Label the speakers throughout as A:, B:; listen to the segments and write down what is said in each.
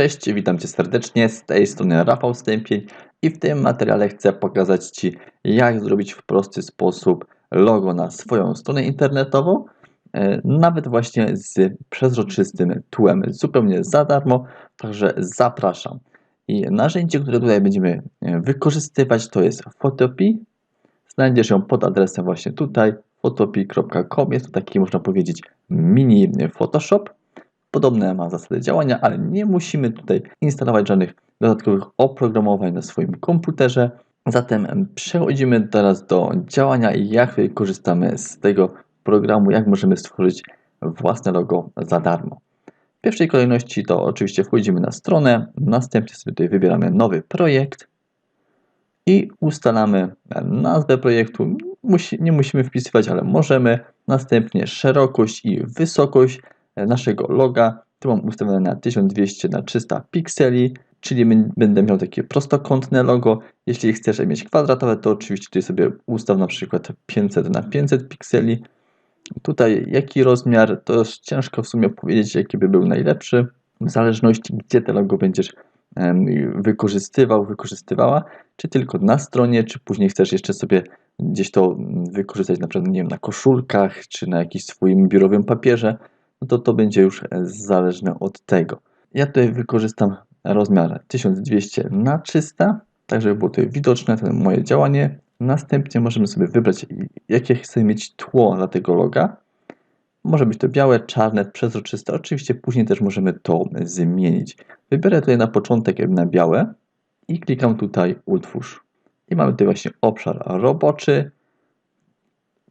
A: Cześć, witam Cię serdecznie, z tej strony Rafał Stępień i w tym materiale chcę pokazać Ci jak zrobić w prosty sposób logo na swoją stronę internetową, e, nawet właśnie z przezroczystym tłem, zupełnie za darmo, także zapraszam. I narzędzie, które tutaj będziemy e, wykorzystywać to jest Photopea, znajdziesz ją pod adresem właśnie tutaj, photopea.com, jest to taki można powiedzieć mini Photoshop, Podobne ma zasady działania, ale nie musimy tutaj instalować żadnych dodatkowych oprogramowań na swoim komputerze. Zatem przechodzimy teraz do działania i jak korzystamy z tego programu, jak możemy stworzyć własne logo za darmo. W pierwszej kolejności to oczywiście wchodzimy na stronę, następnie sobie tutaj wybieramy nowy projekt i ustalamy nazwę projektu. nie musimy wpisywać, ale możemy. Następnie szerokość i wysokość naszego loga. Tu mam ustawione na 1200 na 300 pikseli, czyli będę miał takie prostokątne logo. Jeśli chcesz mieć kwadratowe, to oczywiście tutaj sobie ustaw na przykład 500 na 500 pikseli. Tutaj jaki rozmiar, to jest ciężko w sumie powiedzieć, jaki by był najlepszy, w zależności gdzie te logo będziesz wykorzystywał, wykorzystywała, czy tylko na stronie, czy później chcesz jeszcze sobie gdzieś to wykorzystać na przykład nie wiem, na koszulkach, czy na jakimś swoim biurowym papierze, no to to będzie już zależne od tego. Ja tutaj wykorzystam rozmiar 1200 na 300, tak żeby było tutaj widoczne moje działanie. Następnie możemy sobie wybrać, jakie chcemy mieć tło dla tego loga. Może być to białe, czarne, przezroczyste. Oczywiście później też możemy to zmienić. Wybiorę tutaj na początek na białe i klikam tutaj utwórz. I mamy tutaj właśnie obszar roboczy.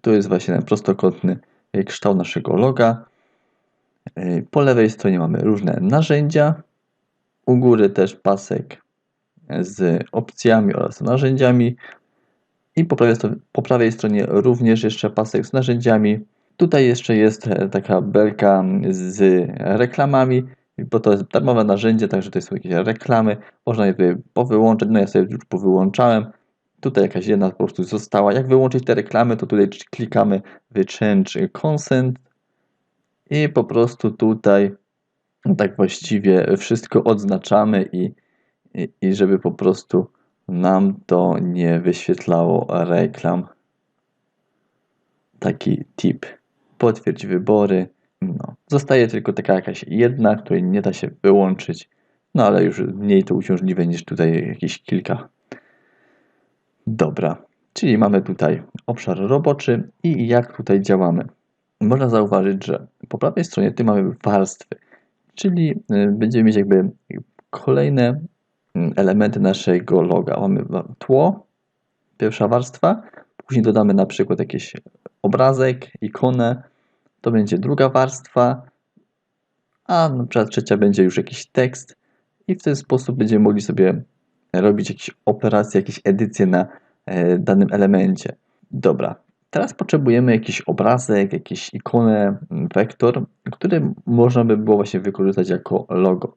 A: To jest właśnie ten prostokątny kształt naszego loga. Po lewej stronie mamy różne narzędzia. U góry też pasek z opcjami oraz narzędziami. I po prawej, po prawej stronie również jeszcze pasek z narzędziami. Tutaj jeszcze jest e, taka belka z reklamami, bo to jest darmowe narzędzie, także to są jakieś reklamy. Można je tutaj powyłączać. No ja sobie już powyłączałem. Tutaj jakaś jedna po prostu została. Jak wyłączyć te reklamy, to tutaj klikamy Change Consent i po prostu tutaj tak właściwie wszystko odznaczamy i, i, i żeby po prostu nam to nie wyświetlało reklam. Taki tip. Potwierdź wybory. No. Zostaje tylko taka jakaś jedna, której nie da się wyłączyć. No ale już mniej to uciążliwe niż tutaj jakieś kilka. Dobra. Czyli mamy tutaj obszar roboczy i jak tutaj działamy można zauważyć, że po prawej stronie tu mamy warstwy, czyli y, będziemy mieć jakby kolejne mm, elementy naszego loga. Mamy tło, pierwsza warstwa, później dodamy na przykład jakiś obrazek, ikonę, to będzie druga warstwa, a na przykład trzecia będzie już jakiś tekst i w ten sposób będziemy mogli sobie robić jakieś operacje, jakieś edycje na e, danym elemencie. Dobra, Teraz potrzebujemy jakiś obrazek, jakieś ikonę, wektor, który można by było właśnie wykorzystać jako logo.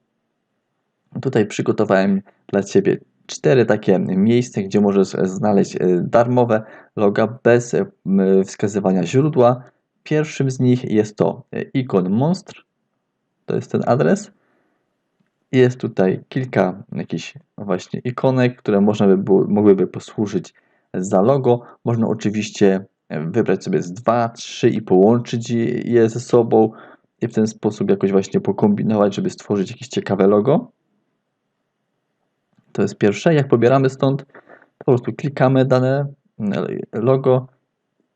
A: Tutaj przygotowałem dla Ciebie cztery takie miejsca, gdzie możesz znaleźć e, darmowe loga bez wskazywania źródła. Pierwszym z nich jest to e, ikon monstr, to jest ten adres. Jest tutaj kilka jakichś właśnie ikonek, które można by było, mogłyby posłużyć za logo. Można oczywiście wybrać sobie z dwa, trzy i połączyć je ze sobą i w ten sposób jakoś właśnie pokombinować, żeby stworzyć jakieś ciekawe logo. To jest pierwsze. Jak pobieramy stąd, po prostu klikamy dane logo,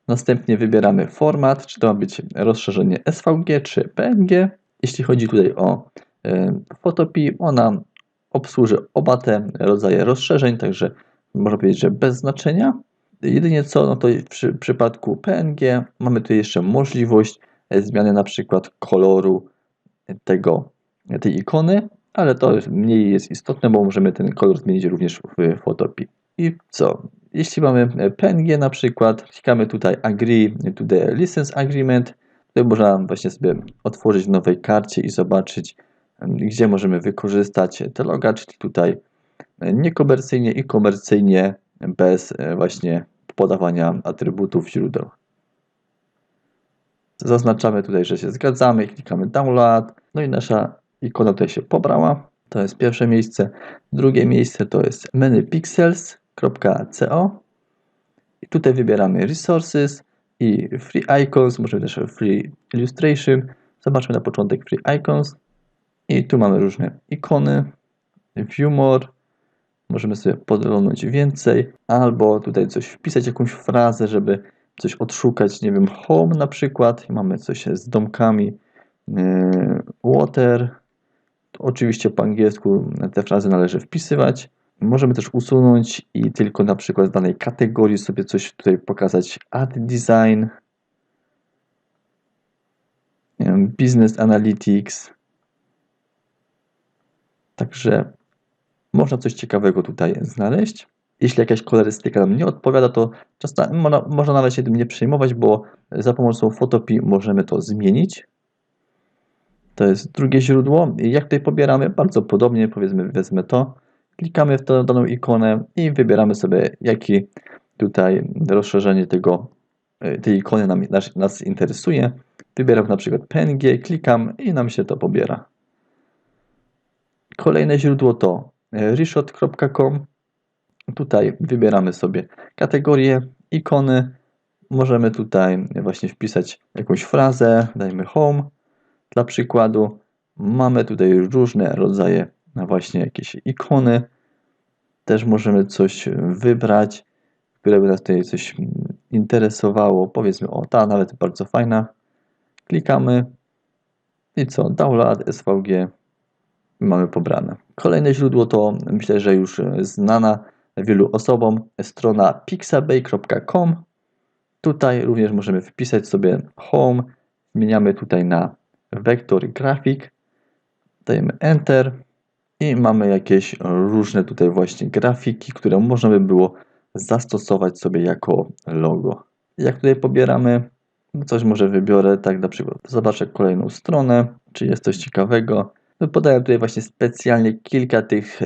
A: następnie wybieramy format, czy to ma być rozszerzenie SVG czy PNG. Jeśli chodzi tutaj o Photopea, ona obsłuży oba te rodzaje rozszerzeń, także można powiedzieć, że bez znaczenia. Jedynie co, no to w przypadku PNG mamy tu jeszcze możliwość e, zmiany na przykład koloru tego, tej ikony, ale to mniej jest istotne, bo możemy ten kolor zmienić również w Photopea. I co? Jeśli mamy e, PNG na przykład, klikamy tutaj Agree to the License Agreement, to można właśnie sobie otworzyć w nowej karcie i zobaczyć, gdzie możemy wykorzystać te loga, czyli tutaj e, niekomercyjnie i komercyjnie bez właśnie podawania atrybutów źródeł. Zaznaczamy tutaj, że się zgadzamy, klikamy download, no i nasza ikona tutaj się pobrała. To jest pierwsze miejsce. Drugie miejsce to jest manypixels.co i tutaj wybieramy resources i free icons, możemy też free illustration. Zobaczmy na początek free icons i tu mamy różne ikony, view more, możemy sobie podglądać więcej, albo tutaj coś wpisać, jakąś frazę, żeby coś odszukać, nie wiem, home na przykład, mamy coś z domkami, yy, water, oczywiście po angielsku te frazy należy wpisywać. Możemy też usunąć i tylko na przykład z danej kategorii sobie coś tutaj pokazać. Add design, business analytics. Także można coś ciekawego tutaj znaleźć. Jeśli jakaś kolorystyka nam nie odpowiada, to czasami można, można nawet się tym nie przejmować, bo za pomocą Photopea możemy to zmienić. To jest drugie źródło. Jak tutaj pobieramy? Bardzo podobnie, powiedzmy, wezmę to. Klikamy w tę daną ikonę i wybieramy sobie, jaki tutaj rozszerzenie tego, e, tej ikony nam, nas, nas interesuje. Wybieram na przykład PNG, klikam i nam się to pobiera. Kolejne źródło to reshot.com. Tutaj wybieramy sobie kategorię, ikony. Możemy tutaj właśnie wpisać jakąś frazę, dajmy home dla przykładu. Mamy tutaj różne rodzaje właśnie jakieś ikony. Też możemy coś wybrać, które by nas tutaj coś interesowało. Powiedzmy, o ta nawet bardzo fajna. Klikamy i co? Download SVG mamy pobrane. Kolejne źródło to myślę, że już znana wielu osobom strona pixabay.com. Tutaj również możemy wpisać sobie home. Zmieniamy tutaj na vektor grafik. Dajemy Enter i mamy jakieś różne tutaj właśnie grafiki, które można by było zastosować sobie jako logo. Jak tutaj pobieramy, coś może wybiorę, tak na przykład zobaczę kolejną stronę, czy jest coś ciekawego. Podaję tutaj właśnie specjalnie kilka tych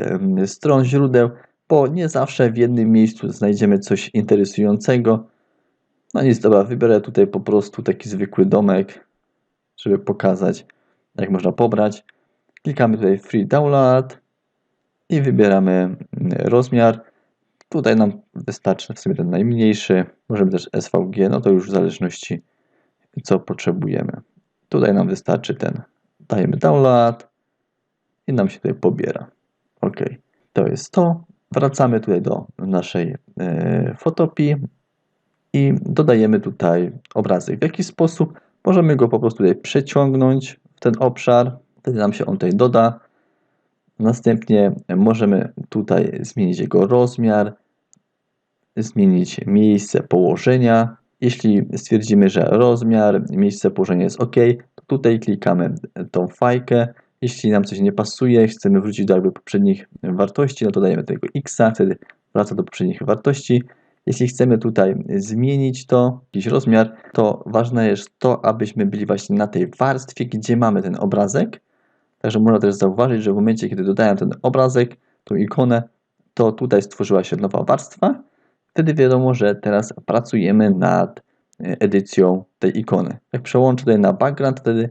A: stron źródeł, bo nie zawsze w jednym miejscu znajdziemy coś interesującego. No nic, dobra, wybiorę tutaj po prostu taki zwykły domek, żeby pokazać, jak można pobrać. Klikamy tutaj Free Download i wybieramy mm, rozmiar. Tutaj nam wystarczy w sumie ten najmniejszy. Możemy też SVG, no to już w zależności co potrzebujemy. Tutaj nam wystarczy ten. Dajemy download i nam się tutaj pobiera. OK, to jest to. Wracamy tutaj do naszej e, fotopii i dodajemy tutaj obrazek. W jaki sposób? Możemy go po prostu tutaj przeciągnąć w ten obszar, wtedy nam się on tutaj doda. Następnie możemy tutaj zmienić jego rozmiar, zmienić miejsce położenia. Jeśli stwierdzimy, że rozmiar, miejsce położenia jest OK, to tutaj klikamy tą fajkę. Jeśli nam coś nie pasuje, chcemy wrócić do jakby poprzednich wartości, no to dajemy tego x, wtedy wraca do poprzednich wartości. Jeśli chcemy tutaj zmienić to, jakiś rozmiar, to ważne jest to, abyśmy byli właśnie na tej warstwie, gdzie mamy ten obrazek. Także można też zauważyć, że w momencie, kiedy dodałem ten obrazek, tą ikonę, to tutaj stworzyła się nowa warstwa. Wtedy wiadomo, że teraz pracujemy nad edycją tej ikony. Jak przełączę tutaj na background, wtedy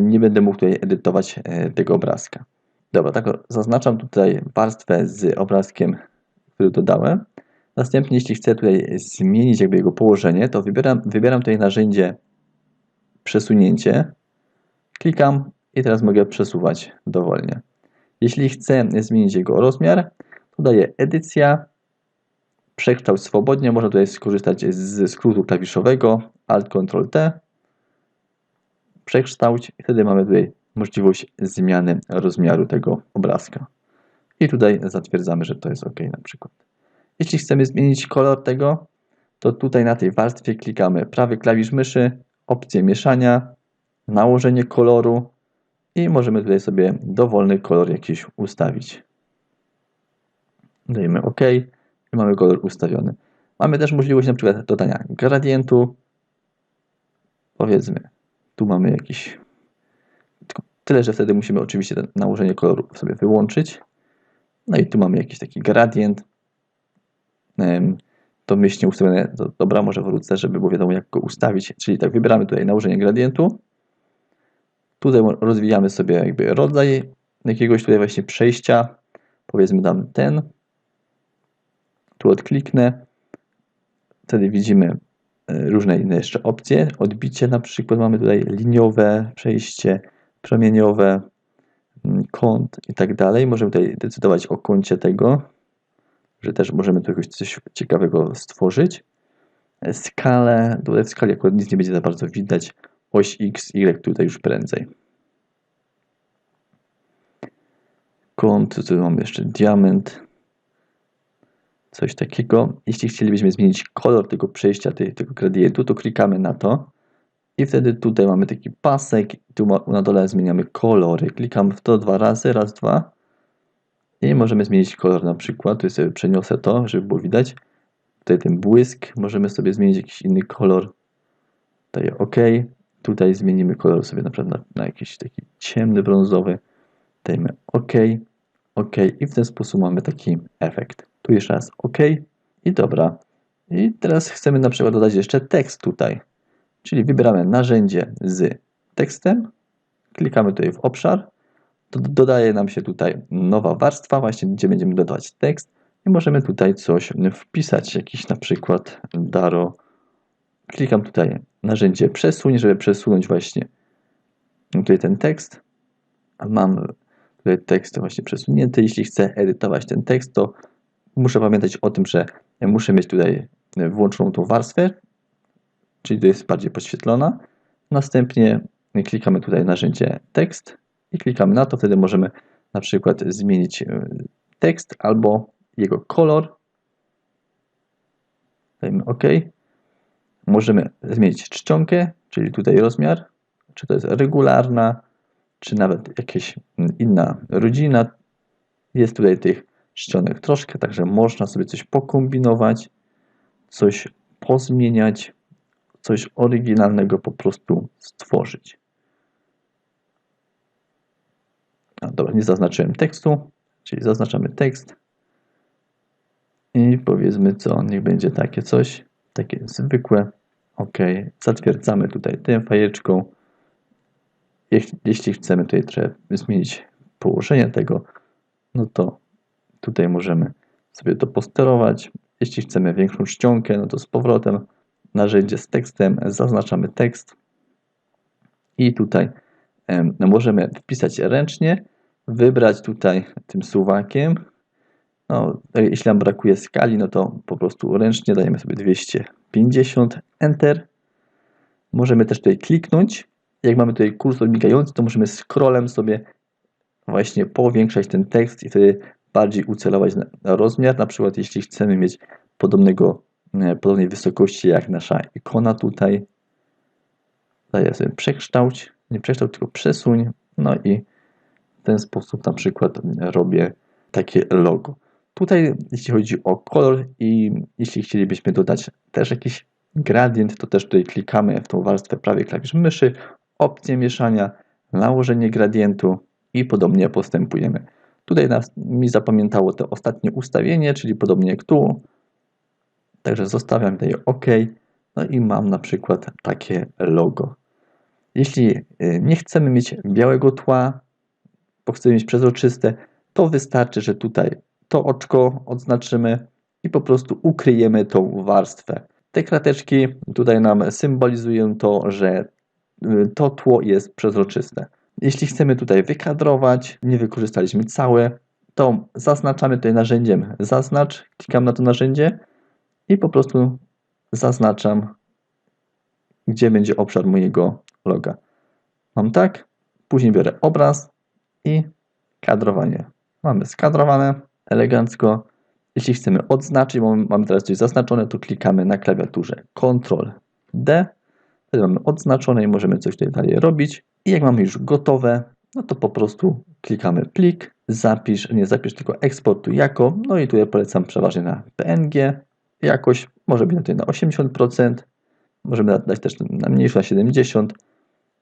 A: nie będę mógł tutaj edytować e, tego obrazka. Dobra, tak zaznaczam tutaj warstwę z obrazkiem, który dodałem. Następnie, jeśli chcę tutaj zmienić jakby jego położenie, to wybieram, wybieram tutaj narzędzie przesunięcie, klikam i teraz mogę przesuwać dowolnie. Jeśli chcę zmienić jego rozmiar, to daję edycja, przekształt swobodnie, można tutaj skorzystać ze skrótu klawiszowego Alt-Ctrl-T, przekształć i wtedy mamy tutaj możliwość zmiany rozmiaru tego obrazka. I tutaj zatwierdzamy, że to jest OK na przykład. Jeśli chcemy zmienić kolor tego, to tutaj na tej warstwie klikamy prawy klawisz myszy, opcję mieszania, nałożenie koloru i możemy tutaj sobie dowolny kolor jakiś ustawić. Dajemy OK i mamy kolor ustawiony. Mamy też możliwość na przykład dodania gradientu. Powiedzmy, tu mamy jakiś... Tyle, że wtedy musimy oczywiście nałożenie koloru sobie wyłączyć. No i tu mamy jakiś taki gradient. To myślnie ustawione, dobra, może wrócę, żeby było wiadomo jak go ustawić, czyli tak, wybieramy tutaj nałożenie gradientu, tutaj rozwijamy sobie jakby rodzaj jakiegoś tutaj właśnie przejścia, powiedzmy dam ten, tu odkliknę, wtedy widzimy różne inne jeszcze opcje, odbicie na przykład mamy tutaj liniowe przejście, promieniowe, mm, kąt i tak dalej. Możemy tutaj decydować o kącie tego, że też możemy tu coś ciekawego stworzyć. Skalę, tutaj w skali akurat nic nie będzie za bardzo widać, oś x, y tutaj już prędzej. Kąt, tu mamy jeszcze diament, coś takiego. Jeśli chcielibyśmy zmienić kolor tego przejścia, tego gradientu, to klikamy na to i wtedy tutaj mamy taki pasek, tu na dole zmieniamy kolory. Klikam w to dwa razy, raz, dwa i możemy zmienić kolor na przykład. Tu sobie przeniosę to, żeby było widać. Tutaj ten błysk, możemy sobie zmienić jakiś inny kolor. Daję OK. Tutaj zmienimy kolor sobie na przykład na, na jakiś taki ciemny, brązowy. Dajemy OK, OK i w ten sposób mamy taki efekt. Tu jeszcze raz OK i dobra. I teraz chcemy na przykład dodać jeszcze tekst tutaj. Czyli wybieramy narzędzie z tekstem, klikamy tutaj w obszar, dodaje nam się tutaj nowa warstwa, właśnie gdzie będziemy dodawać tekst i możemy tutaj coś wpisać, jakiś na przykład daro. Klikam tutaj narzędzie przesuń, żeby przesunąć właśnie tutaj ten tekst. Mam tutaj tekst właśnie przesunięty. Jeśli chcę edytować ten tekst, to muszę pamiętać o tym, że muszę mieć tutaj włączoną tą warstwę, czyli to jest bardziej podświetlona. Następnie klikamy tutaj narzędzie tekst i klikamy na to, wtedy możemy na przykład zmienić e, tekst albo jego kolor. Dajmy OK. Możemy zmienić czcionkę, czyli tutaj rozmiar, czy to jest regularna, czy nawet jakaś inna rodzina. Jest tutaj tych czcionek troszkę, także można sobie coś pokombinować, coś pozmieniać, coś oryginalnego po prostu stworzyć. A, dobra, nie zaznaczyłem tekstu, czyli zaznaczamy tekst i powiedzmy co, niech będzie takie coś, takie zwykłe. OK, zatwierdzamy tutaj tę fajeczką. Jeśli chcemy tutaj zmienić położenie tego, no to tutaj możemy sobie to posterować. Jeśli chcemy większą ściągę, no to z powrotem narzędzie z tekstem, zaznaczamy tekst i tutaj no możemy wpisać ręcznie, wybrać tutaj tym suwakiem. No, jeśli nam brakuje skali, no to po prostu ręcznie dajemy sobie 250, Enter. Możemy też tutaj kliknąć. Jak mamy tutaj kursor migający, to możemy scrollem sobie właśnie powiększać ten tekst i wtedy bardziej ucelować na rozmiar. Na przykład jeśli chcemy mieć podobnego, e, podobnej wysokości jak nasza ikona tutaj, daję sobie przekształć, nie przekształć, tylko przesuń. No i w ten sposób na przykład robię takie logo. Tutaj jeśli chodzi o kolor i jeśli chcielibyśmy dodać też jakiś gradient, to też tutaj klikamy w tą warstwę prawej klawisz myszy, opcję mieszania, nałożenie gradientu i podobnie postępujemy. Tutaj nas, mi zapamiętało to ostatnie ustawienie, czyli podobnie jak tu. Także zostawiam tutaj OK. No i mam na przykład takie logo. Jeśli y, nie chcemy mieć białego tła, bo chcemy mieć przezroczyste, to wystarczy, że tutaj to oczko odznaczymy i po prostu ukryjemy tą warstwę. Te krateczki tutaj nam symbolizują to, że y, to tło jest przezroczyste. Jeśli chcemy tutaj wykadrować, nie wykorzystaliśmy całe, to zaznaczamy tutaj narzędziem zaznacz, klikam na to narzędzie i po prostu zaznaczam, gdzie będzie obszar mojego loga. Mam tak, później biorę obraz i kadrowanie. Mamy skadrowane elegancko. Jeśli chcemy odznaczyć, bo mamy teraz coś zaznaczone, to klikamy na klawiaturze Ctrl D. Wtedy mamy odznaczone i możemy coś tutaj dalej robić. I jak mamy już gotowe, no to po prostu klikamy plik, zapisz, nie zapisz, tylko eksportuj jako, no i tutaj polecam przeważnie na PNG, jakość może być tutaj na 80%, możemy dać też na mniejszą, na 70%,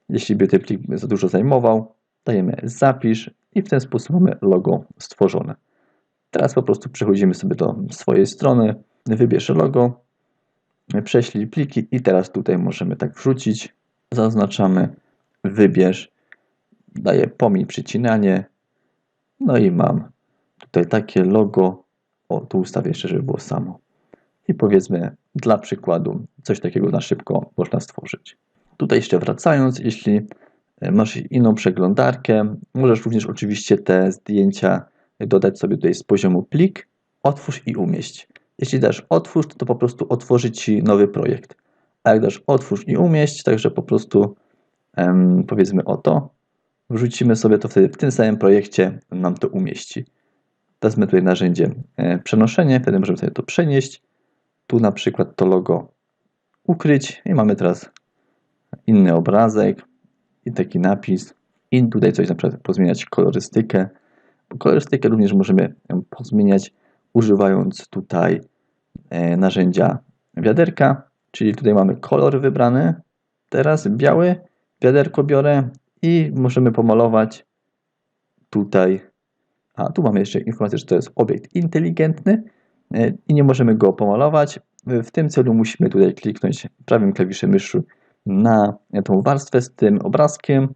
A: jeśli by ten plik za dużo zajmował, dajemy zapisz i w ten sposób mamy logo stworzone. Teraz po prostu przechodzimy sobie do swojej strony, wybierz logo, prześlij pliki i teraz tutaj możemy tak wrzucić, zaznaczamy wybierz, daję pomij przycinanie, No i mam tutaj takie logo. O, tu ustawię jeszcze, żeby było samo. I powiedzmy, dla przykładu, coś takiego na szybko można stworzyć. Tutaj jeszcze wracając, jeśli e, masz inną przeglądarkę, możesz również oczywiście te zdjęcia dodać sobie tutaj z poziomu plik, otwórz i umieść. Jeśli dasz otwórz, to po prostu otworzy Ci nowy projekt. A jak dasz otwórz i umieść, także po prostu powiedzmy o to, wrzucimy sobie to wtedy w tym samym projekcie nam to umieści. Wezmę tutaj narzędzie e, przenoszenie, wtedy możemy sobie to przenieść. Tu na przykład to logo ukryć i mamy teraz inny obrazek i taki napis. I tutaj coś na przykład pozmieniać kolorystykę. Kolorystykę również możemy pozmieniać używając tutaj e, narzędzia wiaderka, czyli tutaj mamy kolor wybrany. Teraz biały, wiaderko biorę i możemy pomalować tutaj. A tu mamy jeszcze informację, że to jest obiekt inteligentny e, i nie możemy go pomalować. W tym celu musimy tutaj kliknąć prawym klawiszem myszy na tą warstwę z tym obrazkiem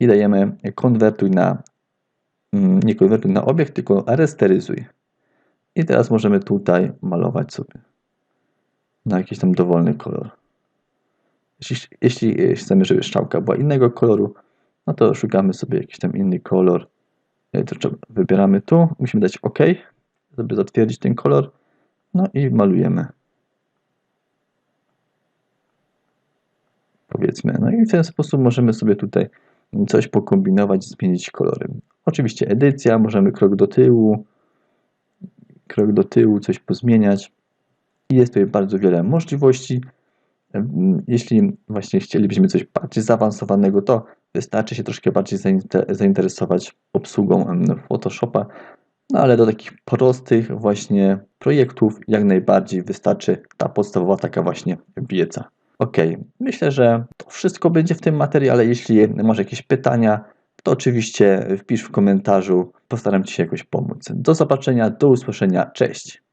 A: i dajemy konwertuj na mm, nie konwertuj na obiekt, tylko resteryzuj. I teraz możemy tutaj malować sobie na jakiś tam dowolny kolor. Jeśli, jeśli chcemy, żeby strzałka była innego koloru, no to szukamy sobie jakiś tam inny kolor. E, To wybieramy tu, musimy dać OK, żeby zatwierdzić ten kolor. No i malujemy. Powiedzmy. No i w ten sposób możemy sobie tutaj coś pokombinować, zmienić kolory. Oczywiście edycja, możemy krok do tyłu, krok do tyłu, coś pozmieniać. I jest tutaj bardzo wiele możliwości. Jeśli właśnie chcielibyśmy coś bardziej zaawansowanego, to wystarczy się troszkę bardziej zainter- zainteresować obsługą Photoshopa. No ale do takich prostych właśnie projektów jak najbardziej wystarczy ta podstawowa taka właśnie wiedza. Ok, myślę, że to wszystko będzie w tym materiale. Jeśli masz jakieś pytania, to oczywiście wpisz w komentarzu. Postaram Ci się jakoś pomóc. Do zobaczenia, do usłyszenia. Cześć.